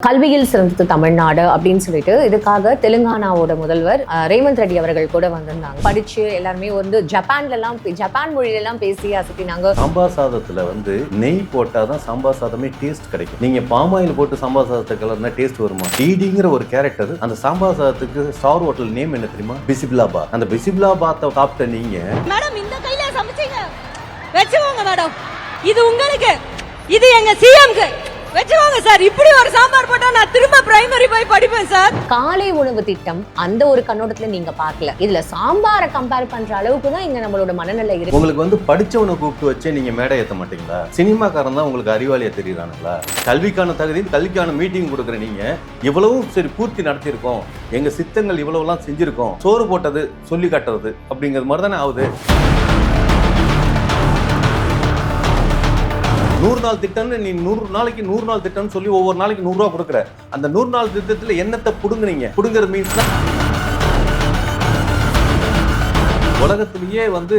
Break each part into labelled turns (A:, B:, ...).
A: கல்வியில் சிறந்தது தமிழ்நாடு அப்படின்னு சொல்லிட்டு இதுக்காக தெலுங்கானாவோட முதல்வர் அஹ், ரேவந்த் ரெட்டி அவர்கள் கூட வந்திருந்தாங்க. படிச்சு எல்லாருமே வந்து ஜப்பான்ல எல்லாம் ஜப்பான் மொழியில எல்லாம் பேசி அசத்தினாங்க.
B: சாம்பார் சாதத்துல வந்து நெய் போட்டாதான் சாம்பார் சாதமே டேஸ்ட் கிடைக்கும். நீங்க பாமாயில் போட்டு சாம்பார் சாதத்தை கலர்னா டேஸ்ட் வருமா? டிடிங்கிற ஒரு கேரக்டர் அந்த சாம்பார் சாதத்துக்கு ஸ்டார் ஹோட்டல் நேம் என்ன தெரியுமா? பிசிபிலாபா அந்த பிசிபிலாபாத்தை சாப்பிட்ட நீங்க
C: மேடம் இந்த கையில சமைச்சீங்க. வச்சுக்கோங்க மேடம். இது உங்களுக்கு இது எங்க சிஎம்க்கு வச்சுக்கோங்க சார். இப்படி ஒரு சாம்பார் போட்டா நான் திரும்ப பிரைமரி போய் படிப்பேன் சார்.
A: காலை உணவு திட்டம் அந்த ஒரு கண்ணோட்டத்துல நீங்க பார்க்கல. இதுல சாம்பாரை கம்பேர் பண்ற அளவுக்கு தான் இங்க நம்மளோட மனநிலை இருக்கு.
B: உங்களுக்கு வந்து படிச்சவனை கூப்பிட்டு வச்சு நீங்க மேடை ஏத்த மாட்டீங்களா? சினிமாக்காரன் தான் உங்களுக்கு அறிவாளியா தெரியுறானுங்களா? கல்விக்கான தகுதி கல்விக்கான மீட்டிங் கொடுக்குற நீங்க இவ்வளவும் சரி பூர்த்தி நடத்தியிருக்கோம். எங்க சித்தங்கள் இவ்வளவுலாம் செஞ்சிருக்கோம். சோறு போட்டது சொல்லி காட்டுறது அப்படிங்கிறது மாதிரி தானே ஆகுது. நூறு நாள் திட்டம்னு நீ நூறு நாளைக்கு நூறு நாள் திட்டம்னு சொல்லி ஒவ்வொரு நாளைக்கு நூறு ரூபா கொடுக்குற. அந்த நூறு நாள் திட்டத்துல என்னத்தை புடுங்குறீங்க புடுங்குறது மீன்ஸ் உலகத்திலேயே வந்து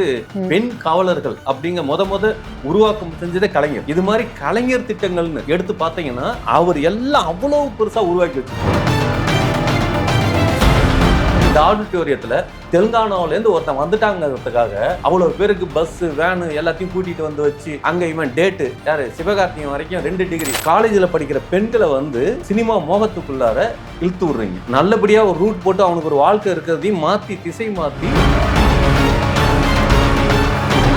B: பெண் காவலர்கள் அப்படிங்க முத முத உருவாக்கம் செஞ்சதே கலைஞர். இது மாதிரி கலைஞர் திட்டங்கள்னு எடுத்து பார்த்தீங்கன்னா அவர் எல்லாம் அவ்வளவு பெருசா உருவாக்கி வச்சு இந்த ஆடிட்டோரியத்தில் தெலுங்கானாவிலேருந்து ஒருத்தன் வந்துட்டாங்கிறதுக்காக அவ்வளோ பேருக்கு பஸ் வேனு எல்லாத்தையும் கூட்டிகிட்டு வந்து வச்சு அங்கே இவன் டேட்டு யார்? சிவகார்த்திகன் வரைக்கும் ரெண்டு டிகிரி காலேஜில் படிக்கிற பெண்களை வந்து சினிமா மோகத்துக்குள்ளார இழுத்து விடுறீங்க. நல்லபடியாக ஒரு ரூட் போட்டு அவனுக்கு ஒரு வாழ்க்கை இருக்கிறதையும் மாற்றி திசை மாற்றி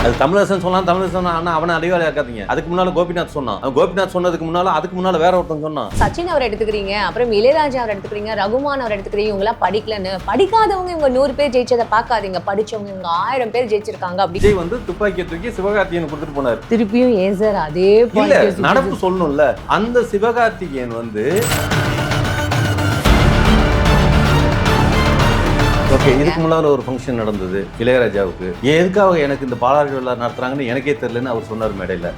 B: அது தமிழரசன் சொன்னான் தமிழரசன் ஆனா அவனை அறிவாளி இருக்காதீங்க அதுக்கு முன்னால கோபிநாத் சொன்னான். கோபிநாத் சொன்னதுக்கு முன்னால அதுக்கு முன்னால வேற ஒருத்தன் சொன்னான்.
A: சச்சின் அவர் எடுத்துக்கிறீங்க அப்புறம் இளையராஜா அவர் எடுத்துக்கிறீங்க ரகுமான் அவர் எடுத்துக்கிறீங்க இவங்க எல்லாம் படிக்கலன்னு. படிக்காதவங்க இவங்க நூறு பேர் ஜெயிச்சதை பார்க்காதீங்க. படிச்சவங்க இவங்க ஆயிரம் பேர் ஜெயிச்சிருக்காங்க அப்படி.
B: விஜய் வந்து துப்பாக்கியை தூக்கி சிவகார்த்திகேயன் கொடுத்துட்டு போனார்.
A: திருப்பியும் ஏன் சார்? அதே யோசிச்சு-
B: நடப்பு சொல்லணும்ல. அந்த சிவகார்த்திகேயன் வந்து ஓகே இதுக்கு முன்னால் ஒரு ஃபங்க்ஷன் நடந்தது இளையராஜாவுக்கு. எதுக்காக எனக்கு இந்த பாலாறு விழா நடத்துறாங்கன்னு எனக்கே தெரியலன்னு அவர் சொன்னார் மேடையில்.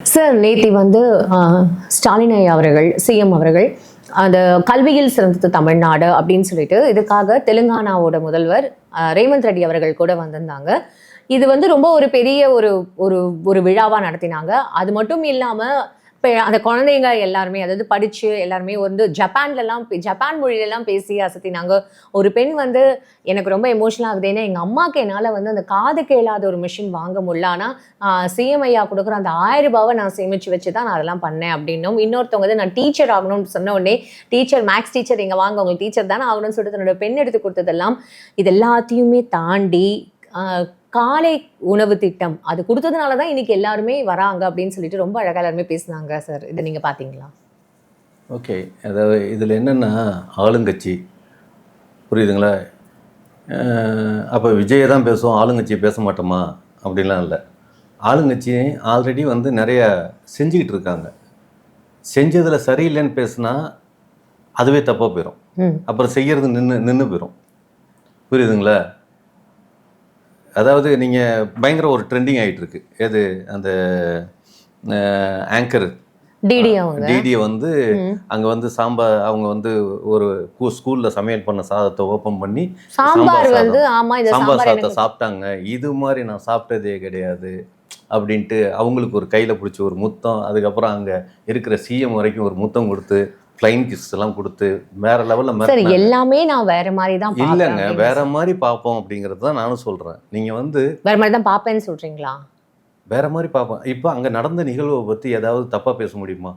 A: சார் நேத்தி வந்து ஸ்டாலின் ஐயா அவர்கள் சிஎம் அவர்கள் அந்த கல்வியில் சிறந்தது தமிழ்நாடு அப்படின்னு சொல்லிட்டு இதுக்காக தெலுங்கானாவோட முதல்வர் ரேவந்த் ரெட்டி அவர்கள் கூட வந்திருந்தாங்க. இது வந்து ரொம்ப ஒரு பெரிய ஒரு ஒரு ஒரு விழாவாக நடத்தினாங்க. அது மட்டும் இல்லாமல் இப்போ அந்த குழந்தைங்க எல்லாருமே அதாவது படித்து எல்லாருமே வந்து ஜப்பான்லலாம் ஜப்பான் மொழியிலலாம் பேசி அசத்தினாங்க. ஒரு பெண் வந்து எனக்கு ரொம்ப எமோஷனல் ஆகுது. ஏன்னா எங்கள் அம்மாவுக்கு என்னால் வந்து அந்த காது கேளாத ஒரு மிஷின் வாங்க முடியல. ஆனால் சிஎம்ஐயா கொடுக்குற அந்த ஆயிரம் ரூபாவை நான் சேமிச்சு வச்சு தான் நான் அதெல்லாம் பண்ணேன் அப்படின்னும். இன்னொருத்தவங்க வந்து நான் டீச்சர் ஆகணும்னு சொன்ன உடனே டீச்சர் மேக்ஸ் டீச்சர் இங்கே வாங்க? உங்களுக்கு டீச்சர் தானே ஆகணும்னு சொல்லிட்டு தன்னோட பெண் எடுத்து கொடுத்ததெல்லாம் இது எல்லாத்தையுமே தாண்டி காலை உணவு திட்டம் அது கொடுத்ததுனால தான் இன்னைக்கு எல்லாருமே வராங்க அப்படின்னு சொல்லிட்டு ரொம்ப அழகாக எல்லாருமே பேசுனாங்க சார் இதை நீங்கள் பார்த்தீங்களா
B: ஓகே. அதாவது இதில் என்னென்னா ஆளுங்கட்சி. புரியுதுங்களா? அப்போ விஜயை தான் பேசுவோம் ஆளுங்கட்சியை பேச மாட்டோமா? அப்படிலாம் இல்லை. ஆளுங்கட்சி ஆல்ரெடி வந்து நிறைய செஞ்சுக்கிட்டு இருக்காங்க. செஞ்சதில் சரியில்லைன்னு பேசுனா அதுவே தப்பாக போயிடும் அப்புறம் செய்யறது நின்று நின்று போயிடும் புரியுதுங்களா? அதாவது நீங்கள் பயங்கர ஒரு ட்ரெண்டிங் ஆகிட்டு இருக்கு எது? அந்த ஆங்கர்
A: டிடி
B: வந்து. அங்கே வந்து சாம்பார் அவங்க வந்து ஒரு ஸ்கூலில் சமையல் பண்ண சாதத்தை ஓப்பன் பண்ணி
A: சாம்பார் வந்து ஆமா
B: சாம்பார் சாதத்தை சாப்பிட்டாங்க. இது மாதிரி நான் சாப்பிட்டதே கிடையாது அப்படின்ட்டு அவங்களுக்கு ஒரு கையில் பிடிச்சி ஒரு முத்தம் அதுக்கப்புறம் அங்கே இருக்கிற சிஎம் வரைக்கும் ஒரு முத்தம் கொடுத்து ஃப்ளைன் கிஸ் எல்லாம் கொடுத்து வேற லெவலில்
A: சார் எல்லாமே நான் வேற மாதிரி தான் பார்ப்பேன்
B: இல்லைங்க வேற மாதிரி பார்ப்போம் அப்படிங்கிறது தான் நானும் சொல்கிறேன் நீங்கள் வந்து
A: வேற மாதிரி தான் பார்ப்பேன்னு சொல்றீங்களா?
B: வேற மாதிரி பார்ப்போம். இப்போ அங்கே நடந்த நிகழ்வை பற்றி ஏதாவது தப்பாக பேச முடியுமா?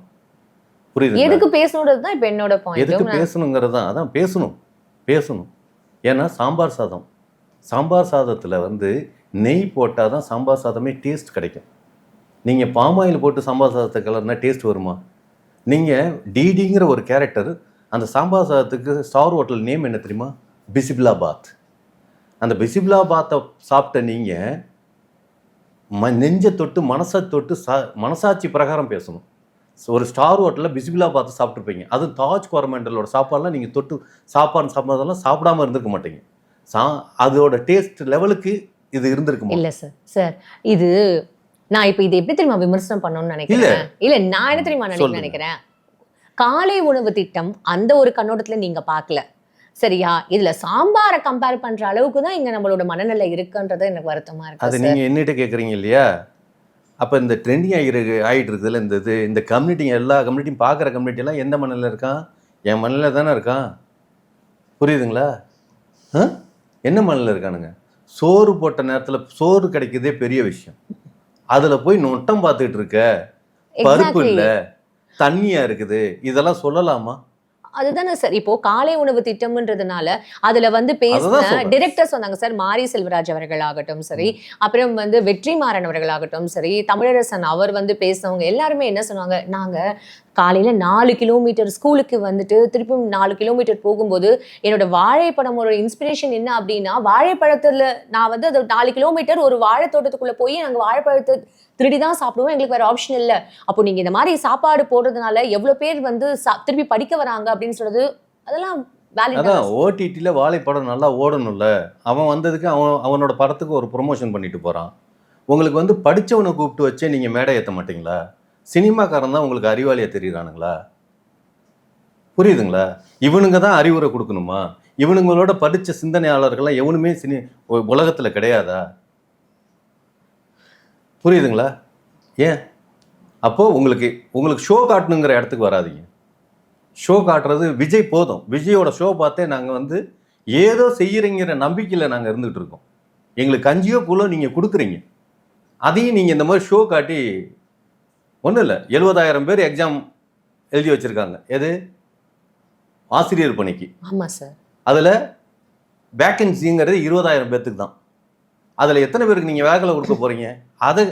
B: புரியுது
A: எதுக்கு பேசணுன்றது தான் இப்போ என்னோட
B: எதுக்கு பேசணுங்கிறது தான். அதான் பேசணும் பேசணும். ஏன்னா சாம்பார் சாதம். சாம்பார் சாதத்தில் வந்து நெய் போட்டால் தான் சாம்பார் சாதமே டேஸ்ட் கிடைக்கும். நீங்கள் பாமாயில் போட்டு சாம்பார் சாதத்தை கலர்னா டேஸ்ட் வருமா? நீங்கள் டிடிங்கிற ஒரு கேரக்டர் அந்த சாம்பார் சாதத்துக்கு ஸ்டார் ஹோட்டல் நேம் என்ன தெரியுமா? பிசிபிலாபாத் அந்த பிசிபிலாபாத்தை சாப்பிட்ட நீங்கள் ம நெஞ்சை தொட்டு மனசை தொட்டு சா மனசாட்சி பிரகாரம் பேசணும். ஒரு ஸ்டார் ஹோட்டலில் பிசிபிலா பார்த்து சாப்பிட்ருப்பீங்க அது தாஜ் கோரமண்டலோட சாப்பாடுலாம் நீங்கள் தொட்டு சாப்பாடு சாப்பிட்றதெல்லாம் சாப்பிடாம இருந்திருக்க மாட்டீங்க. சா அதோட டேஸ்ட் லெவலுக்கு இது இருந்திருக்குமா?
A: இல்லை சார் சார் இது நான் இப்போ இது எப்படி தெரியுமா விமர்சனம் பண்ணணும்னு நினைக்கிறேன்? இல்ல. நான் என்ன தெரியுமா நினைக்க. நினைக்கிறேன்? காலை உணவு திட்டம் அந்த ஒரு கண்ணோட்டத்துல நீங்க பார்க்கல. சரியா? இதுல சாம்பாரை கம்பேர் பண்ற அளவுக்கு தான் இங்க நம்மளோட மனநிலை இருக்குன்றது எனக்கு வருத்தமா
B: அது
A: இருக்கு
B: நீங்கள் என்னிட்ட கேட்குறீங்க இல்லையா? அப்போ இந்த ட்ரெண்டிங் ஆகிருக்கு ஆகிட்டு இருக்குதுல்ல இந்த இது இந்த கம்யூனிட்டி எல்லா கம்யூனிட்டியும் பார்க்குற கம்யூனிட்டியெல்லாம் எந்த மண்ணில் இருக்கான்? என் மண்ணில் தானே இருக்கான்? புரியுதுங்களா? என்ன மண்ணில் இருக்கானுங்க? சோறு போட்ட நேரத்தில் சோறு கிடைக்கிறதே பெரிய விஷயம். அதில் போய் நொட்டம் பார்த்துட்டு இருக்க. பருப்பு. இல்லை தண்ணியா இருக்குது. இதெல்லாம் சொல்லலாமா?
A: அதுதானே சார் இப்போ காலை உணவு திட்டம்ன்றதுனால அதுல வந்து பேசின. டிரெக்டர் சொன்னாங்க சார் மாரி செல்வராஜ் அவர்கள் ஆகட்டும் சரி அப்புறம் வந்து வெற்றிமாறன் அவர்கள் ஆகட்டும் சரி தமிழரசன் அவர் வந்து பேசினவங்க எல்லாருமே என்ன சொன்னாங்க நாங்க காலையில நாலு கிலோமீட்டர் ஸ்கூலுக்கு வந்துட்டு திருப்பும் நாலு கிலோமீட்டர் போகும்போது என்னோட வாழைப்பழம் ஒரு இன்ஸ்பிரேஷன் என்ன அப்படின்னா வாழைப்பழத்துல நான் வந்து அது நாலு கிலோமீட்டர் ஒரு வாழை தோட்டத்துக்குள்ள போய் நாங்க வாழைப்பழத்தை திருடி தான் சாப்பிடுவோம் எங்களுக்கு வேற ஆப்ஷன் இல்லை. அப்போ நீங்க இந்த மாதிரி சாப்பாடு போடுறதுனால எவ்வளவு பேர் வந்து சா- திருப்பி படிக்க வராங்க அப்படின்னு சொல்றது அதெல்லாம்
B: அதான் ஓடிடியில் வாழைப்படம் நல்லா ஓடணும்ல. அவன் வந்ததுக்கு அவன் அவனோட படத்துக்கு ஒரு ப்ரொமோஷன் பண்ணிட்டு போகிறான் உங்களுக்கு வந்து படிச்சவனை கூப்பிட்டு வச்சே நீங்கள் மேடை ஏற்ற மாட்டீங்களா? சினிமாக்காரன் தான் உங்களுக்கு அறிவாளியாக தெரியுறானுங்களா? புரியுதுங்களா? இவனுங்க தான் அறிவுரை கொடுக்கணுமா? இவனுங்களோட படித்த சிந்தனையாளர்கள்லாம் எவனுமே சினி உலகத்தில் கிடையாதா? புரியுதுங்களா? ஏன்? அப்போ உங்களுக்கு உங்களுக்கு ஷோ காட்டணுங்கிற இடத்துக்கு வராதீங்க. ஷோ காட்டுறது விஜய் போதும். விஜயோட ஷோ பார்த்தே நாங்கள் வந்து ஏதோ செய்யறீங்கிற நம்பிக்கையில் நாங்கள் இருந்துகிட்டு இருக்கோம். எங்களுக்கு கஞ்சியோ கூலோ நீங்கள் கொடுக்குறீங்க. அதையும் நீங்கள் இந்த மாதிரி ஷோ காட்டி ஒன்றும் இல்லை. எழுபதாயிரம் பேர் எக்ஸாம் எழுதி வச்சுருக்காங்க. எது? ஆசிரியர் பணிக்கு.
A: ஆமா சார்
B: அதில் வேக்கன்சிங்கிறது இருபதாயிரம் பேர்த்துக்கு தான். அதில் எத்தனை பேருக்கு நீங்கள் வேகலை கொடுக்க போகிறீங்க அதை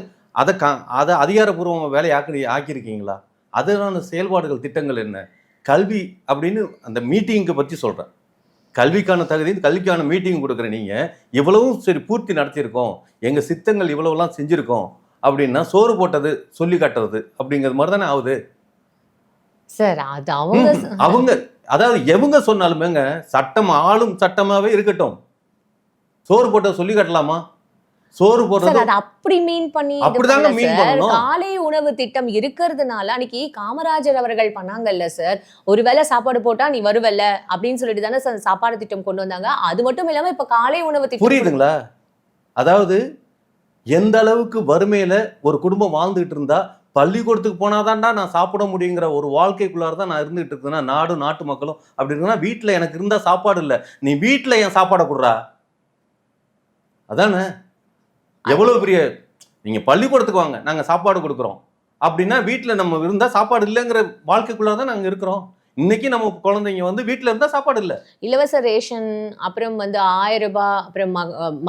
B: அதை கா அதை அதிகாரப்பூர்வ வேலையை ஆக்கி ஆக்கியிருக்கீங்களா? அதனான செயல்பாடுகள் திட்டங்கள் என்ன? கல்வி அப்படின்னு அந்த மீட்டிங்கை பற்றி சொல்கிறேன் கல்விக்கான தகுதி கல்விக்கான மீட்டிங் கொடுக்குற நீங்கள் இவ்வளவும் சரி பூர்த்தி நடத்தியிருக்கோம். எங்கள் சித்தங்கள் இவ்வளவுலாம் செஞ்சுருக்கோம் அப்படின்னா சோறு போட்டது சொல்லி காட்டுறது அப்படிங்கிறது மாதிரி தானே ஆகுது?
A: சார் அது அவங்க
B: அவங்க அதாவது எவங்க சொன்னாலுமேங்க சட்டம் ஆளும் சட்டமாவே இருக்கட்டும். சோறு போட்டதை சொல்லி காட்டலாமா? சோறு போடுறது
A: அது அப்படி மீன் பண்ணி
B: அப்படிதாங்க
A: சார்.
B: பண்ணணும்.
A: காலை உணவு திட்டம் இருக்கிறதுனால அன்னைக்கு காமராஜர் அவர்கள் பண்ணாங்கல்ல சார். ஒருவேளை சாப்பாடு போட்டா நீ வருவல்ல அப்படின்னு சொல்லிட்டு தானே சார் சாப்பாடு திட்டம் கொண்டு வந்தாங்க. அது மட்டும் இல்லாம இப்ப காலை உணவு திட்டம்
B: புரியுதுங்களா? அதாவது எந்த அளவுக்கு வறுமையில ஒரு குடும்பம் வாழ்ந்துகிட்டு இருந்தா பள்ளிக்கூடத்துக்கு போனாதான்டா நான் சாப்பிட முடியுங்கிற ஒரு வாழ்க்கைக்குள்ளார தான் நான் இருந்துகிட்டு இருக்கேன்னா நாடும் நாட்டு மக்களும் அப்படி இருக்குன்னா வீட்டில் எனக்கு இருந்தா சாப்பாடு இல்லை. நீ வீட்டில் என் சாப்பாடை கொடுறா? அதானே? எவ்வளவு பெரிய நீங்க பள்ளிக்கூடத்துக்கு வாங்க நாங்க சாப்பாடு கொடுக்குறோம். அப்படின்னா வீட்டில் நம்ம இருந்தா சாப்பாடு இல்லைங்கிற வாழ்க்கைக்குள்ளார தான் நாங்க இருக்கிறோம். இன்னைக்கு நம்ம குழந்தைங்க வந்து வீட்டில் இருந்தா சாப்பாடு இல்லை.
A: இலவச ரேஷன் அப்புறம் வந்து ஆயிரம் ரூபாய் அப்புறம்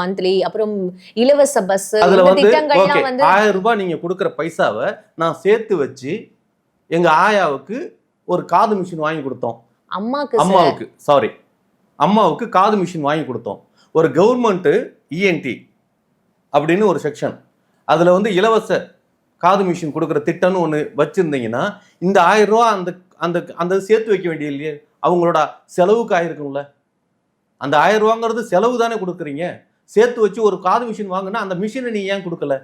A: மந்த்லி அப்புறம் இலவச பஸ்
B: அதுல வந்து ஆயிரம் ரூபாய் நீங்க கொடுக்குற பைசாவை நான் சேர்த்து வச்சு எங்க ஆயாவுக்கு ஒரு காது மிஷின் வாங்கி கொடுத்தோம்.
A: அம்மாக்கு சார்
B: அம்மாவுக்கு சாரி அம்மாவுக்கு காது மிஷின் வாங்கி கொடுத்தோம். ஒரு கவர்மெண்ட்டு இஎன்டி அப்படின்னு ஒரு செக்ஷன் அதுல வந்து இலவச காது மிஷின் கொடுக்குற திட்டம்னு ஒன்று வச்சிருந்தீங்கன்னா இந்த ஆயிரம் ரூபா அந்த அந்த அந்த சேர்த்து வைக்க வேண்டிய இல்லையே? அவங்களோட செலவுக்கு ஆயிருக்கும்ல. அந்த ஆயிரம் ரூபாங்கிறது செலவு தானே கொடுக்குறீங்க. சேர்த்து வச்சு ஒரு காது மிஷின் வாங்கினா அந்த மிஷினை நீ ஏன் கொடுக்கல?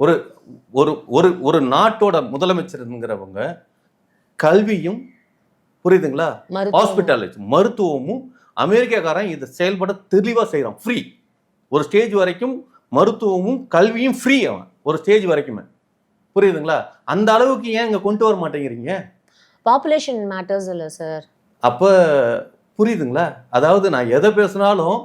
B: ஒரு ஒரு ஒரு ஒரு நாட்டோட முதலமைச்சருங்கிறவங்க கல்வியும் புரியுதுங்களா. ஹாஸ்பிட்டாலிட்டி மருத்துவமும் அமெரிக்காக்காரன் இதை செயல்பட தெளிவாக செய்கிறான் ஃப்ரீ ஒரு ஸ்டேஜ் வரைக்கும் மருத்துவமும் கல்வியும் ஃப்ரீ அவன். ஒரு ஸ்டேஜ் வரைக்குமே. புரியுதுங்களா? அந்த அளவுக்கு ஏன் இங்கே கொண்டு வர மாட்டேங்கிறீங்க?
A: பாப்புலேஷன் மேட்டர்ஸ் இல்ல சார்
B: அப்போ புரியுதுங்களா? அதாவது நான் எதை பேசினாலும்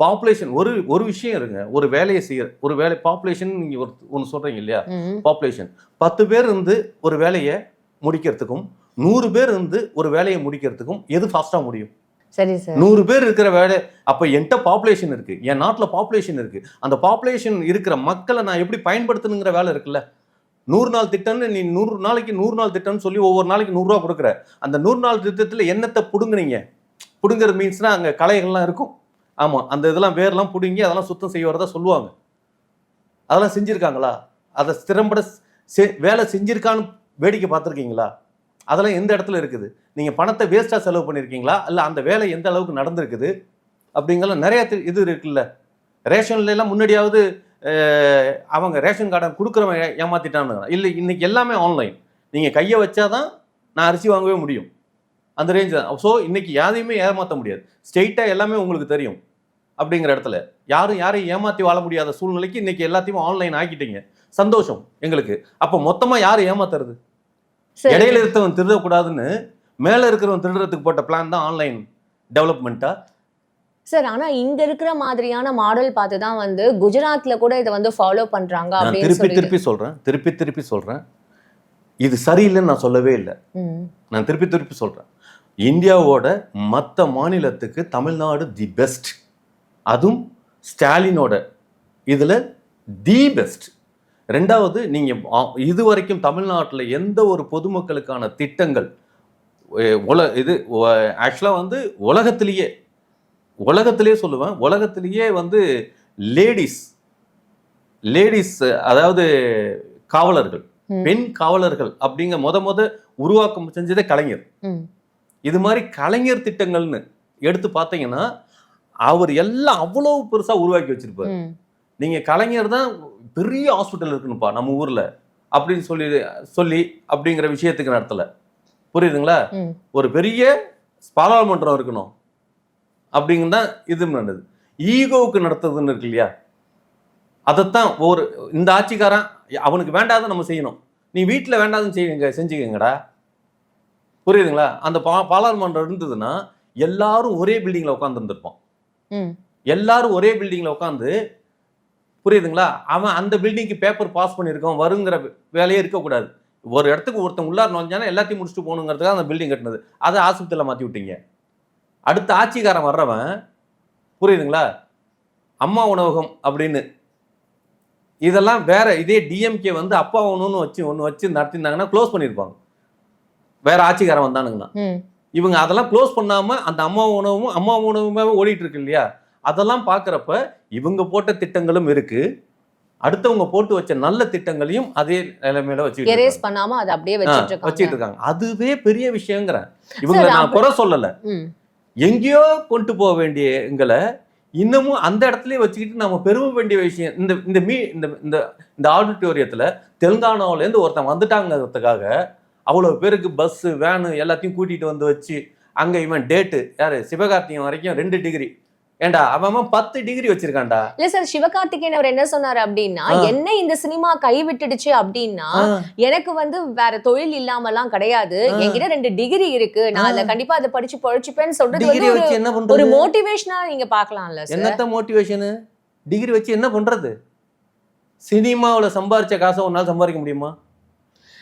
B: பாப்புலேஷன் ஒரு ஒரு விஷயம் இருங்க. ஒரு வேலையை செய்ய ஒரு வேலை பாப்புலேஷன் நீங்கள் ஒரு ஒன்று சொல்கிறீங்க இல்லையா. பாப்புலேஷன் பத்து பேர் இருந்து ஒரு வேலையை முடிக்கிறதுக்கும் நூறு பேர் இருந்து ஒரு வேலையை முடிக்கிறதுக்கும் எது ஃபாஸ்ட்டாக முடியும்?
A: சரி சார்
B: நூறு பேர் இருக்கிற வேலை அப்போ என்கிட்ட பாப்புலேஷன் இருக்கு. என் நாட்டில் பாப்புலேஷன் இருக்கு. அந்த பாப்புலேஷன் இருக்கிற மக்களை நான் எப்படி பயன்படுத்தணுங்கிற வேலை இருக்குல்ல? நூறு நாள் திட்டம்னு நீ நூறு நாளைக்கு நூறு நாள் திட்டம்னு சொல்லி ஒவ்வொரு நாளைக்கு நூறுரூவா கொடுக்குற. அந்த நூறு நாள் திட்டத்தில் என்னத்தை பிடுங்குறீங்க பிடுங்குறது மீன்ஸ்னா அங்கே கலைகள்லாம் இருக்கும். ஆமாம் அந்த இதெல்லாம் வேர்லாம் பிடுங்கி அதெல்லாம் சுத்தம் செய்ய வரதா சொல்லுவாங்க. அதெல்லாம் செஞ்சுருக்காங்களா? அதை திறம்பட செ- வேலை செஞ்சிருக்கான்னு வேடிக்கை பார்த்துருக்கீங்களா? அதெல்லாம் எந்த இடத்துல இருக்குது? நீங்கள் பணத்தை வேஸ்ட்டாக செலவு பண்ணியிருக்கீங்களா இல்லை அந்த வேலை எந்த அளவுக்கு நடந்திருக்குது? அப்படிங்கிற நிறைய இது இருக்குல்ல. ரேஷன்லாம் முன்னாடியாவது அவங்க ரேஷன் கார்டை கொடுக்குறவங்க ஏமாத்திட்டானுங்க இல்லை இன்னைக்கு எல்லாமே ஆன்லைன் நீங்கள் கையை வச்சாதான் நான் அரிசி வாங்கவே முடியும். அந்த ரேஞ்ச் தான். ஸோ இன்னைக்கு யாரையுமே ஏமாற்ற முடியாது. ஸ்ட்ரெயிட்டாக எல்லாமே உங்களுக்கு தெரியும். அப்படிங்கிற இடத்துல. யாரும் யாரையும் ஏமாற்றி வாழ முடியாத சூழ்நிலைக்கு இன்னைக்கு எல்லாத்தையும் ஆன்லைன் ஆக்கிட்டீங்க. சந்தோஷம் எங்களுக்கு. அப்போ மொத்தமாக யார் ஏமாத்துறது? இடையில இருக்கவன் திருடக்கூடாதுன்னு மேலே இருக்கிறவன் திருடுறதுக்கு போட்ட பிளான் தான் ஆன்லைன் டெவலப்மெண்ட்டா
A: சார் ஆனா இங்க இருக்கிற மாதிரியான மாடல் பார்த்து தான் வந்து குஜராத்ல கூட இதை வந்து ஃபாலோ பண்றாங்க அப்படின்னு
B: திருப்பி திருப்பி சொல்கிறேன் திருப்பி திருப்பி சொல்கிறேன் இது சரியில்லைன்னு நான் சொல்லவே இல்லை. நான் திருப்பி திருப்பி சொல்கிறேன் இந்தியாவோட மற்ற மாநிலத்துக்கு தமிழ்நாடு தி பெஸ்ட் அதுவும் ஸ்டாலினோட. இதில் தி பெஸ்ட் ரெண்டாவது நீங்கள் இது வரைக்கும் தமிழ்நாட்டில் எந்த ஒரு பொதுமக்களுக்கான திட்டங்கள் உல இது ஆக்சுவலாக வந்து உலகத்திலேயே உலகத்திலேயே சொல்லுவேன் உலகத்திலேயே வந்து லேடிஸ் லேடிஸ் அதாவது காவலர்கள். பெண் காவலர்கள் அப்படிங்க முத முத உருவாக்கம் செஞ்சதே கலைஞர். இது மாதிரி கலைஞர் திட்டங்கள்னு எடுத்து பார்த்தீங்கன்னா அவர் எல்லாம் அவ்வளோ பெருசா உருவாக்கி வச்சிருப்பாரு.
A: ம்,
B: நீங்க கலைஞர் தான் பெரிய ஹாஸ்பிட்டல் இருக்குன்னுப்பா நம்ம ஊர்ல. அப்படின்னு சொல்லி சொல்லி அப்படிங்கிற விஷயத்துக்கு நடத்தல. புரியுதுங்களா. ஒரு பெரிய பாராளுமன்றம் இருக்கணும். அப்படிங்கிறது தான் இது நடந்தது. ஈகோவுக்கு நடத்துறதுன்னு இருக்கு இல்லையா? அதைத்தான் ஒரு இந்த ஆட்சிக்காரன் அவனுக்கு வேண்டாத நம்ம செய்யணும். நீ வீட்டில் வேண்டாதுன்னு செய்யுங்க செஞ்சுக்கங்கடா. புரியுதுங்களா? அந்த பா பாராளுமன்றம் இருந்ததுன்னா எல்லாரும் ஒரே பில்டிங்கில் உட்காந்துருந்துருப்பான்
A: ம்.
B: எல்லாரும் ஒரே பில்டிங்கில் உட்காந்து புரியுதுங்களா? அவன் அந்த பில்டிங்க்கு பேப்பர் பாஸ் பண்ணியிருக்கான் வருங்கிற வேலையே இருக்கக்கூடாது. ஒரு இடத்துக்கு ஒருத்தன் உள்ளார் நுழைஞ்சானா எல்லாத்தையும் முடிச்சுட்டு போகணுங்கிறதுக்காக அந்த பில்டிங் கட்டினது. அதை ஆஸ்பத்திரியில் மாற்றி விட்டீங்க. அடுத்த ஆட்சிக்காரன் வர்றவன் புரியுதுங்களா? அம்மா உணவகம் அப்படின்னு. இதெல்லாம் வேற இதே டிஎம்கே வந்து அப்பா ஒன்றுன்னு வச்சு ஒன்று வச்சு நடத்திருந்தாங்கன்னா க்ளோஸ் பண்ணியிருப்பாங்க. வேற ஆட்சிக்காரன் வந்தானுங்கன்னா.
A: ம்.
B: இவங்க அதெல்லாம் க்ளோஸ் பண்ணாம அந்த அம்மா உணவும் அம்மா உணவுமே ஓடிட்டு இருக்கு இல்லையா? அதெல்லாம் பார்க்குறப்ப இவங்க போட்ட திட்டங்களும் இருக்கு. அடுத்தவங்க போட்டு வச்ச நல்ல திட்டங்களையும் அதே நிலைமையில வச்சுட்டு
A: எரேஸ். பண்ணாம அதை அப்படியே வச்சிட்டு
B: வச்சிட்டு
A: இருக்காங்க.
B: அதுவே பெரிய விஷயங்கிறேன். இவங்களை
A: சரி,
B: நான் குறை சொல்லல. எங்கேயோ கொண்டு போக வேண்டிய எங்களை இன்னமும் அந்த இடத்துலயே வச்சுக்கிட்டு நம்ம பெருமை வேண்டிய விஷயம் இந்த இந்த மீ இந்த இந்த இந்த ஆடிட்டோரியத்துல தெலுங்கானாவுல இருந்து ஒருத்தன் வந்துட்டாங்கிறதுக்காக அவ்வளவு பேருக்கு பஸ் வேனு எல்லாத்தையும் கூட்டிட்டு வந்து வச்சு அங்க இவன் டேட்டு யாரு? சிவகார்த்திகேயன் வரைக்கும் ரெண்டு டிகிரி ஏண்டா அவன் பத்து டிகிரி வச்சிருக்கான்டா.
A: இல்ல சார் சிவகார்த்திகேயன் அவர் என்ன சொன்னாரு அப்படின்னா. என்ன இந்த சினிமா கைவிட்டுடுச்சு அப்படின்னா எனக்கு வந்து வேற தொழில் இல்லாமலாம் கிடையாது.
B: ஆ.
A: என்கிட்ட ரெண்டு டிகிரி இருக்கு. நான் அதுல கண்டிப்பா அதை படிச்சு பொழைச்சுப்பேன்னு சொல்றது ஒரு மோட்டிவேஷனா நீங்க பாக்கலாம்ல
B: என்னத்த மோட்டிவேஷனு டிகிரி வச்சு என்ன பண்றது? சினிமாவுல சம்பாரிச்ச காசை ஒரு நாள் சம்பாதிக்க முடியுமா?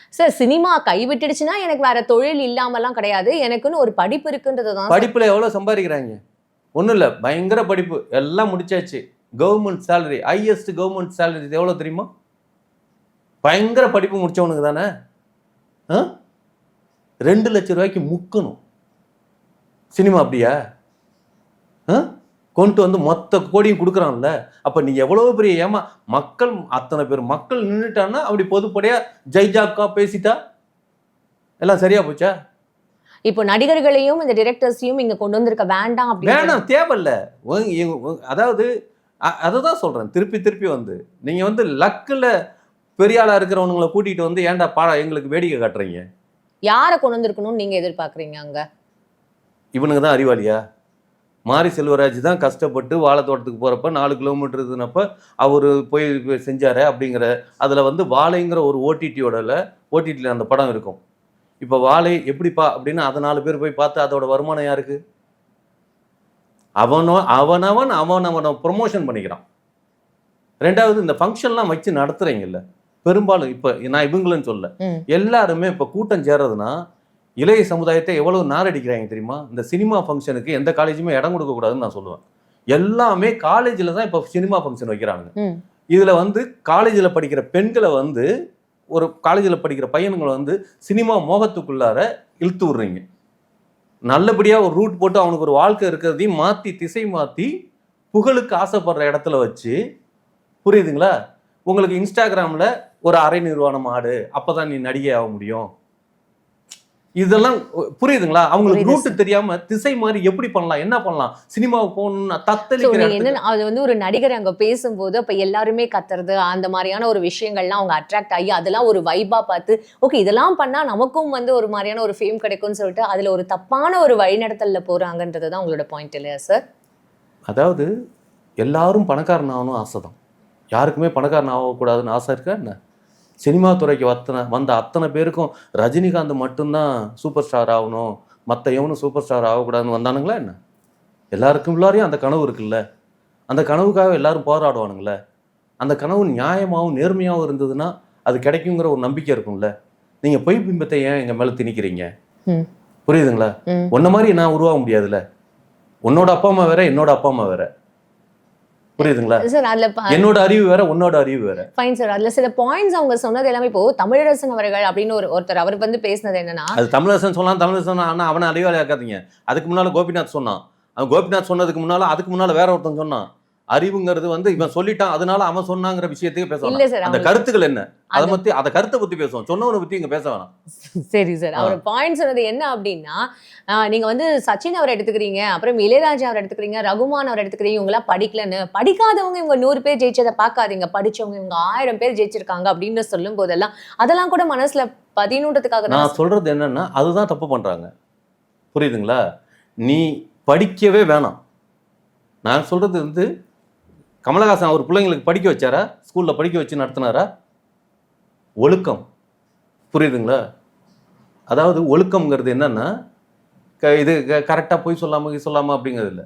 A: சார் சினிமா கைவிட்டுடுச்சுன்னா எனக்கு வேற தொழில் இல்லாமலாம் கிடையாது. எனக்குன்னு ஒரு படிப்பு இருக்குன்றது தான்
B: படிப்புல எவ்வளவு சம்பாதிக்கிறாங்க? ஒன்றும் இல்லை பயங்கர படிப்பு. எல்லாம் முடிச்சாச்சு. Government salary highest government salary எவ்வளோ தெரியுமா? பயங்கர படிப்பு முடிச்சவனுக்கு தானே? ஆ? ரெண்டு லட்சம் ரூபாய்க்கு முக்கணும். சினிமா அப்படியா? ஆ? கொண்டு வந்து மொத்த கோடியும் கொடுக்குறான்ல. அப்போ நீ எவ்வளோ பெரிய ஏமா? மக்கள் அத்தனை பேர் மக்கள் நின்றுட்டான்னா அப்படி பொதுப்படையாக ஜெய்ஜாக்கா பேசிட்டா? எல்லாம் சரியா போச்சா?
A: இப்போ நடிகர்களையும் இந்த டிரெக்டர்ஸையும் இங்க கொண்டு வந்திருக்க வேண்டாம் அப்படின்னு
B: வேணாம் தேவையில்ல. அதாவது அதை தான் சொல்கிறேன் திருப்பி திருப்பி வந்து. நீங்கள் வந்து லக்கில் பெரிய ஆளாக இருக்கிறவனுங்களை கூட்டிகிட்டு வந்து ஏன்டா பாடா எங்களுக்கு வேடிக்கை காட்டுறீங்க?
A: யாரை கொண்டு வந்திருக்கணும்னு நீங்க எதிர்பார்க்கறீங்க அங்க?
B: இவனுங்க தான் அறிவாளியா? மாரி செல்வராஜ் தான் கஷ்டப்பட்டு வாழைத்தோட்டத்துக்கு போகிறப்ப நாலு கிலோமீட்டர் இதுனப்ப அவர் போய் செஞ்சாரு அப்படிங்கிற அதில் வந்து வாழைங்கிற ஒரு ஓடிடியோட ஓடிடியில் அந்த படம் இருக்கும். இப்போ வாழை எப்படிப்பா அப்படின்னு அதை நாலு பேர் போய் பார்த்து அதோட வருமானம் யாருக்கு? அவனோ அவனவன் அவன் அவனை ப்ரொமோஷன் பண்ணிக்கிறான். ரெண்டாவது இந்த ஃபங்க்ஷன்லாம் வச்சு நடத்துறீங்கல்ல பெரும்பாலும் இப்போ நான் இவங்களுன்னு சொல்ல. எல்லாருமே இப்போ கூட்டம் சேர்றதுன்னா இளைய சமுதாயத்தை எவ்வளவு நாரடிக்கிறாங்க தெரியுமா? இந்த சினிமா ஃபங்க்ஷனுக்கு எந்த காலேஜுமே இடம் கொடுக்கக்கூடாதுன்னு நான் சொல்லுவேன். எல்லாமே காலேஜில் தான் இப்போ சினிமா ஃபங்க்ஷன் வைக்கிறாங்க. இதில் வந்து காலேஜில் படிக்கிற பெண்களை வந்து ஒரு காலேஜில் படிக்கிற பையனுங்களை வந்து சினிமா மோகத்துக்குள்ளார இழுத்து விடுறீங்க. நல்லபடியாக ஒரு ரூட் போட்டு அவனுக்கு ஒரு வாழ்க்கை இருக்கிறதையும் மாற்றி திசை மாற்றி புகழுக்கு ஆசைப்படுற இடத்துல வச்சு புரியுதுங்களா? உங்களுக்கு இன்ஸ்டாகிராமில் ஒரு அரை நிர்வாணம் ஆடு அப்போ தான் நீ நடிகை ஆக முடியும். இதெல்லாம் புரியுதுங்களா? அவங்களுக்கு ரூட்டு தெரியாம திசை மாதிரி எப்படி பண்ணலாம் என்ன பண்ணலாம்? சினிமாவுக்கு போகணும்னா தத்தளிக்கிற
A: என்ன அது வந்து ஒரு நடிகர் அங்க பேசும்போது அப்ப எல்லாருமே கத்துறது அந்த மாதிரியான ஒரு விஷயங்கள்லாம் அவங்க அட்ராக்ட் ஆகி அதெல்லாம் ஒரு வைபா பார்த்து ஓகே இதெல்லாம் பண்ணா நமக்கும் வந்து ஒரு மாதிரியான ஒரு ஃபேம் கிடைக்கும்னு சொல்லிட்டு அதுல ஒரு தப்பான ஒரு வழிநடத்தல்ல போறாங்கன்றது தான் உங்களோட பாயிண்ட் இல்லையா சார்
B: அதாவது எல்லாரும் பணக்காரன் ஆகணும் ஆசை தான் யாருக்குமே பணக்காரன் ஆகக்கூடாதுன்னு ஆசை இருக்கா என்ன? சினிமா துறைக்கு வத்தன வந்த அத்தனை பேருக்கும் ரஜினிகாந்த் மட்டும்தான் சூப்பர் ஸ்டார் ஆகணும். மற்ற எவனும் சூப்பர் ஸ்டார் ஆகக்கூடாதுன்னு வந்தானுங்களா என்ன? எல்லாருக்கும் உள்ளாரையும் அந்த கனவு இருக்குல்ல? அந்த கனவுக்காக எல்லாரும் போராடுவானுங்களே? அந்த கனவு நியாயமாகவும் நேர்மையாகவும் இருந்ததுன்னா அது கிடைக்குங்கிற ஒரு நம்பிக்கை இருக்கும்ல? நீங்கள் பொய் பிம்பத்தை ஏன் எங்கள் மேலே திணிக்கிறீங்க. புரியுதுங்களா?
A: ம்.
B: உன்ன மாதிரி நான் உருவாக முடியாதுல்ல? உன்னோட அப்பா அம்மா வேற என்னோட அப்பா அம்மா வேற. புரியுதுங்களா?
A: சார் அதுல
B: என்னோட அறிவு வேற உன்னோட அறிவு வேற.
A: ஃபைன் சார் அதுல சில பாயிண்ட்ஸ் அவங்க சொன்னது எல்லாமே இப்போ தமிழரசன் அவர்கள் அப்படின்னு ஒரு ஒருத்தர் அவர் வந்து பேசினது என்னன்னா
B: அது தமிழரசன் சொல்லலாம் தமிழரசன் ஆனா அவனை அறிவாளி ஆக்காதீங்க அதுக்கு முன்னால கோபிநாத் சொன்னான். அவன் கோபிநாத் சொன்னதுக்கு முன்னால அதுக்கு முன்னால வேற ஒருத்தன் சொன்னான். அறிவுங்கிறது வந்து இவன் சொல்லிட்டான் அதனால அவன் சொன்னாங்கிற விஷயத்தையே பேசலாம் அந்த கருத்துக்கள் என்ன? அதை பத்தி அதை கருத்தை பத்தி பேசுவோம். சொன்னவனை பத்தி இங்க பேச வேணாம்.
A: சரி சார் அவர் பாயிண்ட் சொன்னது என்ன அப்படின்னா நீங்க வந்து சச்சின் அவர் எடுத்துக்கிறீங்க அப்புறம் இளையராஜா அவர் எடுத்துக்கிறீங்க ரகுமான் அவர் எடுத்துக்கிறீங்க இவங்களாம் படிக்கலன்னு படிக்காதவங்க இவங்க நூறு பேர் ஜெயிச்சதை பார்க்காதீங்க. படிச்சவங்க இவங்க ஆயிரம் பேர் ஜெயிச்சிருக்காங்க அப்படின்னு சொல்லும் போதெல்லாம் அதெல்லாம் கூட மனசுல பதினூன்றதுக்காக தான்
B: நான் சொல்றது என்னன்னா அதுதான் தப்பு பண்றாங்க. புரியுதுங்களா? நீ படிக்கவே வேணாம். நான் சொல்றது வந்து கமலஹாசன் அவர் பிள்ளைங்களுக்கு படிக்க வச்சாரா? ஸ்கூல்ல படிக்க வச்சு நடத்தினாரா? ஒழுக்கம். புரியுதுங்களா? அதாவது ஒழுக்கம்ங்கிறது என்னன்னா க இது கரெக்டாக போய் சொல்லாம இது சொல்லாம அப்படிங்கிறது இல்லை.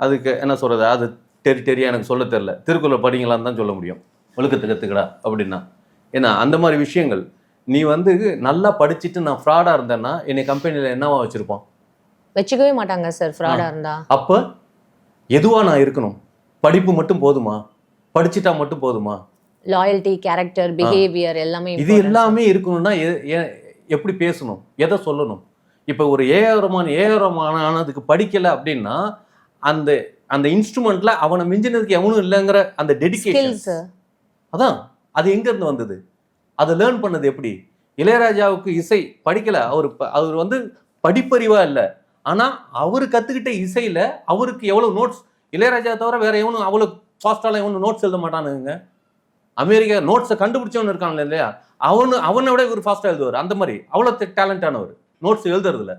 B: அதுக்கு என்ன சொல்றது? அது டெரி டெரியா எனக்கு சொல்ல தெரில திருக்குறள் படிங்களான்னு தான் சொல்ல முடியும். ஒழுக்கத்தை கற்றுக்கடா அப்படின்னா. ஏன்னா அந்த மாதிரி விஷயங்கள் நீ வந்து நல்லா படிச்சுட்டு நான் ஃப்ராடாக இருந்தேன்னா என்னை கம்பெனியில் என்னவா வச்சுருப்பான்?
A: வச்சுக்கவே மாட்டாங்க சார் ஃப்ராடா இருந்தா.
B: அப்போ எதுவா நான் இருக்கணும்? படிப்பு மட்டும் போதுமா? படிச்சிட்டா மட்டும் போதுமா?
A: லாயல்ட்டி கேரக்டர் பிஹேவியர் எல்லாமே
B: இது. எல்லாமே இருக்கணும்னா எப்படி பேசணும்? எதை சொல்லணும்? இப்போ ஒரு ஏஆர் ரமான் ஏஆர் ரமான் ஆனதுக்கு படிக்கல அப்படின்னா அந்த அந்த இன்ஸ்ட்ருமெண்ட்ல அவனை மிஞ்சினதுக்கு எவனும் இல்லைங்கிற அந்த டெடிகேஷன்
A: Skills.
B: அதான். அது எங்க இருந்து வந்தது? அதை லேர்ன் பண்ணது எப்படி? இளையராஜாவுக்கு இசை படிக்கல. அவர் அவர் வந்து படிப்பறிவா இல்லை. ஆனா அவர் கத்துக்கிட்ட இசையில அவருக்கு எவ்வளவு நோட்ஸ் இளையராஜா தவிர வேற எவனும் அவ்வளவு ஃபாஸ்டாலாம் எவனும் நோட்ஸ் எழுத மாட்டானுங்க. அமெரிக்கா நோட்ஸை கண்டுபிடிச்சவன் இருக்கான்ல இல்லையா? அவனு அவனை விட இவர் ஃபாஸ்டா எழுதுவார். அந்த மாதிரி. அவ்வளவு டேலண்டானவர் நோட்ஸ் எழுதுறதுல.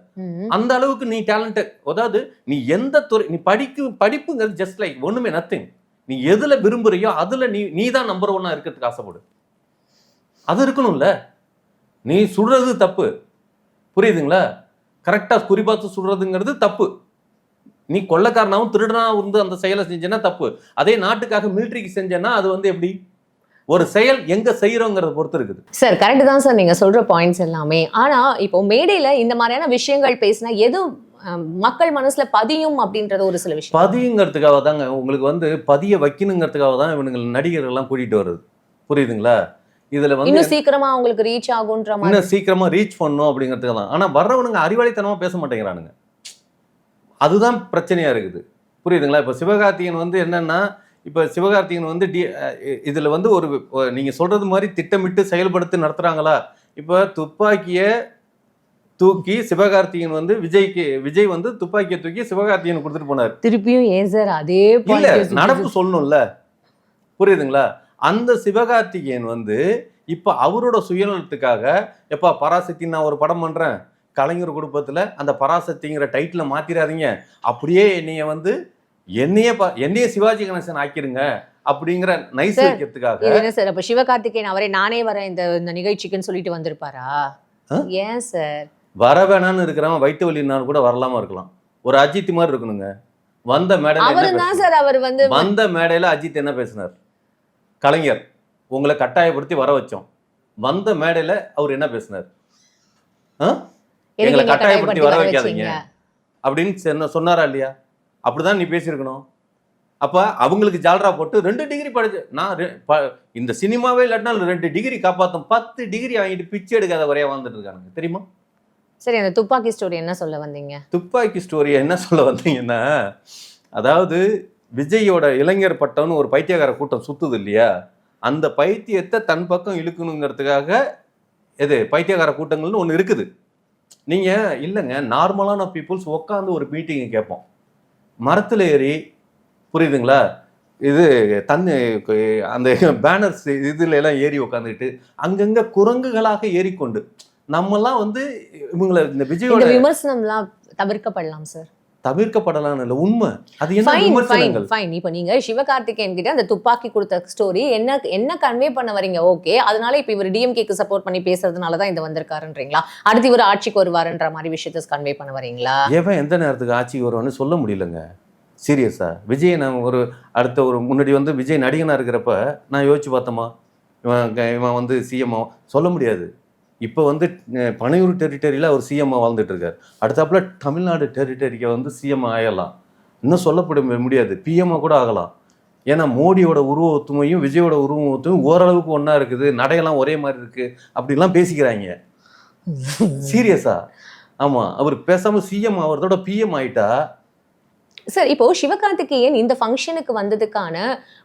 B: அந்த அளவுக்கு நீ டேலண்ட் அதாவது நீ எந்த துறை நீ படிக்கு படிப்புங்கிறது ஜஸ்ட் லைக் ஒண்ணுமே நத்திங் நீ எதுல விரும்புறியோ அதுல நீ நீ தான் நம்பர் ஒன்னா இருக்கிறதுக்கு ஆசைப்படு. அது இருக்கணும்ல. நீ சுடுறது தப்பு. புரியுதுங்களா? கரெக்டா குறிபார்த்து சுடுறதுங்கிறது தப்பு. நீ கொள்ளக்காரனாவும் திருடனாவும் இருந்து அந்த செயலை செஞ்சேன்னா தப்பு. அதே நாட்டுக்காக மிலிட்டரிக்கு செஞ்சேன்னா அது வந்து எப்படி? ஒரு செயல் எங்க செய்யறோங்கிறத பொறுத்து இருக்குது.
A: சார் கரெக்ட் தான் சார் நீங்க சொல்ற பாயிண்ட்ஸ் எல்லாமே. ஆனா இப்போ மேடையில இந்த மாதிரியான விஷயங்கள் பேசினா எது மக்கள் மனசுல பதியும் அப்படின்றது ஒரு சில விஷயம்.
B: பதியுங்கிறதுக்காக தாங்க உங்களுக்கு வந்து பதிய வைக்கணுங்கிறதுக்காக தான் இவனுங்க நடிகர்கள் எல்லாம் கூட்டிட்டு வருது. புரியுதுங்களா? இதுல வந்து
A: இன்னும் சீக்கிரமா அவங்களுக்கு ரீச் ஆகுன்ற மாதிரி.
B: இன்னும் சீக்கிரமா ரீச் பண்ணணும் அப்படிங்கிறதுக்கு தான். ஆனா வர்றவனுங்க அறிவாளித்தனமா பேச மாட்டேங்கிறானுங்க. அதுதான் பிரச்சனையா இருக்குது. புரியுதுங்களா? இப்போ சிவகார்த்திகேயன் வந்து என்னன்னா இப்போ சிவகார்த்திகேயன் வந்து டி இதுல வந்து ஒரு ஒரு நீங்க சொல்றது மாதிரி திட்டமிட்டு செயல்படுத்தி நடத்துறாங்களா? இப்போ துப்பாக்கியை தூக்கி சிவகார்த்திகேயன் வந்து விஜய்க்கு விஜய் வந்து துப்பாக்கியை தூக்கி சிவகார்த்திகேயன் கொடுத்துட்டு போனார்.
A: திருப்பியும் ஏன் சார் அதே
B: இல்ல நடப்பு சொல்லணும்ல. புரியுதுங்களா? அந்த சிவகார்த்திகேயன் வந்து இப்ப அவரோட சுயநலத்துக்காக எப்பா பராசக்தி நான் ஒரு படம் பண்றேன். கலைஞர் குடும்பத்துல அந்த பராசக்திங்கிற டைட்டில மாத்திராதீங்க. அப்படியே என்னைய வந்து என்னைய ப- என்னைய சிவாஜி கணேசன் ஆக்கிருங்க அப்படிங்கிற நைஸ் வைக்கிறதுக்காக
A: என்ன சார் அப்ப சிவகார்த்திகேயன் அவரே நானே வரேன் இந்த இந்த நிகழ்ச்சிக்குன்னு சொல்லிட்டு வந்திருப்பாரா? ஏன் சார்?
B: வர வேணாம்னு இருக்கிறவன் வயிற்று வலினாலும் கூட வரலாம இருக்கலாம். ஒரு அஜித் மாதிரி இருக்கணுங்க. வந்த மேடையில?
A: சார் அவர் வந்து
B: வந்த மேடையில அஜித் என்ன பேசினார்? கலைஞர் உங்களை கட்டாயப்படுத்தி வர வச்சோம். வந்த மேடையில அவர் என்ன பேசினார்? ஆ? எங்களை கட்டாயப்படுத்தி வர வைக்காதீங்க? அப்படின்னு சொன்ன- சொன்னாரா இல்லையா? அப்படிதான் நீ பேசியிருக்கணும். அப்ப அவங்களுக்கு ஜால்ரா போட்டு ரெண்டு டிகிரி படிச்சு நான் இந்த சினிமாவே இல்லாட்டினாலும் ரெண்டு டிகிரி காப்பாத்தும். பத்து டிகிரி வாங்கிட்டு பிச்சை எடுக்காத வரையா வாழ்ந்துட்டு இருக்காங்க தெரியுமா?
A: சரி அந்த துப்பாக்கி ஸ்டோரி என்ன சொல்ல வந்தீங்க?
B: துப்பாக்கி ஸ்டோரி என்ன சொல்ல வந்தீங்கன்னா அதாவது விஜயோட இளைஞர் பட்டம்னு ஒரு பைத்தியக்கார கூட்டம் சுத்துது இல்லையா? அந்த பைத்தியத்தை தன் பக்கம் இழுக்கணுங்கிறதுக்காக எது பைத்தியக்கார கூட்டங்கள்னு ஒன்று இருக்குது. நீங்க இல்லைங்க நார்மலான பீப்புள்ஸ் உட்காந்து ஒரு மீட்டிங் கேட்போம் மரத்தில் ஏறி புரியுதுங்களா? இது தண்ணி அந்த பேனர்ஸ் இதுல எல்லாம் ஏறி உட்காந்துக்கிட்டு அங்கங்க குரங்குகளாக ஏறிக்கொண்டு நம்மலாம் வந்து இவங்களை இந்த விஜயோட
A: விமர்சனம்லாம் தவிர்க்கப்படலாம் சார்
B: தவிர்க்கப்படலாம் இல்லை உண்மை. அது என்ன விமர்சனங்கள்?
A: ஃபைன் இப்போ நீங்க சிவகார்த்திகேயன் கிட்ட அந்த துப்பாக்கி கொடுத்த ஸ்டோரி என்ன என்ன கன்வே பண்ண வரீங்க? ஓகே அதனால இப்போ இவர் டிஎம்கேக்கு சப்போர்ட் பண்ணி பேசுறதுனால தான் இந்த வந்திருக்காருன்றீங்களா? அடுத்து இவர் ஆட்சிக்கு வருவாருன்ற மாதிரி விஷயத்தை கன்வே பண்ண வரீங்களா?
B: எவன் எந்த நேரத்துக்கு ஆட்சிக்கு வருவான்னு சொல்ல முடியலங்க. சீரியஸா விஜய் நான் ஒரு அடுத்த ஒரு முன்னாடி வந்து விஜய் நடிகனாக இருக்கிறப்ப நான் யோசிச்சு பார்த்தோமா இவன் இவன் வந்து சிஎம்ஓ சொல்ல முடியாது. இப்போ வந்து பனையூர் டெரிட்டரியில் அவர் சிஎம்ஓ வாழ்ந்துட்டு இருக்கார் அடுத்தாப்புல தமிழ்நாடு டெரிட்டரிக்கு வந்து சிஎம் ஆகலாம் இன்னும் சொல்லப்பட முடியாது. பிஎம்ஓ கூட ஆகலாம். ஏன்னா மோடியோட உருவ ஒத்துமையும் விஜயோட உருவ ஒத்துமையும் ஓரளவுக்கு ஒன்றா இருக்குது. நடையெல்லாம் ஒரே மாதிரி இருக்கு. அப்படிலாம் பேசிக்கிறாங்க. சீரியஸா ஆமா. அவர் பேசாம சிஎம் அவரதோட பிஎம் ஆயிட்டா
A: சார் இப்போ சிவகார்த்திகேயன் இந்த ஃபங்க்ஷனுக்கு வந்ததுக்கான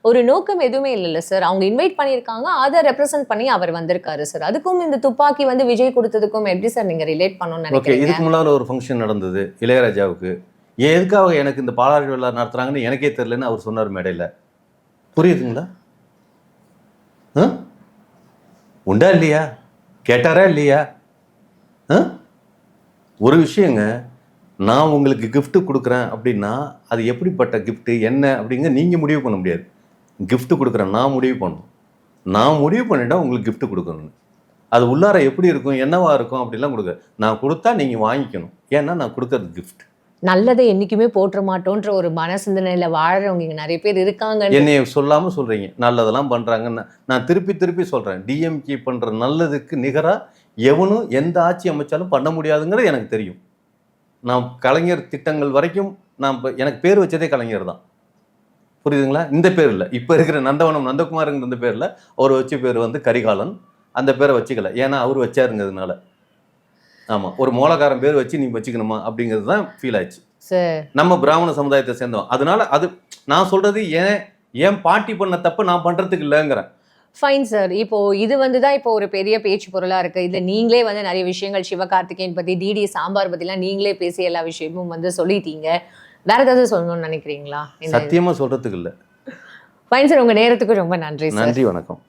A: ஒரு நோக்கம் எதுவுமே இல்லைல்ல சார் அவங்க இன்வைட் பண்ணியிருக்காங்க அதை ரெப்ரசென்ட் பண்ணி அவர் வந்திருக்காரு சார் அதுக்கும் இந்த துப்பாக்கி வந்து விஜய் கொடுத்ததுக்கும் எப்படி சார் நீங்க ரிலேட் பண்ணணும்னு
B: ஓகே
A: நினைக்கிறீங்க?
B: இதுக்கு முன்னால ஒரு ஃபங்க்ஷன் நடந்தது இளையராஜாவுக்கு. எதுக்காக எனக்கு இந்த பாலாறு விழா நடத்துறாங்கன்னு எனக்கே தெரியலன்னு அவர் சொன்னார் மேடையில். புரியுதுங்களா? ஆ? உண்டா இல்லையா? கேட்டாரா இல்லையா? ஒரு விஷயங்க நான் உங்களுக்கு gift கொடுக்குறேன் அப்படின்னா அது எப்படிப்பட்ட gift என்ன அப்படிங்க நீங்கள் முடிவு பண்ண முடியாது. gift கொடுக்குறேன் நான் முடிவு பண்ணணும். நான் முடிவு பண்ணிட்டா உங்களுக்கு gift கொடுக்கணும் அது உள்ளார எப்படி இருக்கும் என்னவா இருக்கும் அப்படிலாம் கொடுக்க. நான் கொடுத்தா நீங்கள் வாங்கிக்கணும். ஏன்னா நான் கொடுக்கறது gift.
A: நல்லதை என்னைக்குமே போற்ற மாட்டோன்ற ஒரு மனசிந்தனையில வாழறவங்க இங்க நிறைய பேர் இருக்காங்க.
B: என்னைய சொல்லாமல் சொல்கிறீங்க நல்லதெல்லாம் பண்ணுறாங்கன்னு நான் திருப்பி திருப்பி சொல்கிறேன் டிஎம்கே பண்ணுற நல்லதுக்கு நிகராக எவனும் எந்த ஆட்சி அமைச்சாலும் பண்ண முடியாதுங்கிறது எனக்கு தெரியும். நான் கலைஞர் திட்டங்கள் வரைக்கும் நான் இப்ப- எனக்கு பேர் வச்சதே கலைஞர் தான். புரியுதுங்களா? இந்த பேர் இல்லை இப்போ இருக்கிற நந்தவனம் நந்தகுமாருங்கிற இந்த பேரில் அவர் வச்ச பேர் வந்து கரிகாலன். அந்த பேரை வச்சுக்கல. ஏன்னா அவர் வச்சாருங்கிறதுனால. ஆமாம் ஒரு மூலக்காரன் பேர் வச்சு நீ வச்சுக்கணுமா அப்படிங்கிறது தான் ஃபீல் ஆச்சு
A: சார்.
B: நம்ம பிராமண சமுதாயத்தை சேர்ந்தோம் அதனால அது நான் சொல்றது ஏன் ஏன் பாட்டி பண்ண தப்பு நான் பண்றதுக்கு இல்லைங்கிறேன்.
A: ஃபைன் சார் இப்போ இது வந்து தான் இப்போ ஒரு பெரிய பேச்சு பொருளாக இருக்குது இதில் நீங்களே வந்து நிறைய விஷயங்கள் சிவகார்த்திகேயன் பற்றி டிடி சாம்பார் பற்றிலாம் நீங்களே பேசி எல்லா விஷயமும் வந்து சொல்லிட்டீங்க. வேற ஏதாவது சொல்லணும்னு நினைக்கிறீங்களா?
B: சத்தியமாக சொல்கிறதுக்கு இல்லை.
A: ஃபைன் சார் உங்கள் நேரத்துக்கு ரொம்ப நன்றி
B: நன்றி வணக்கம்.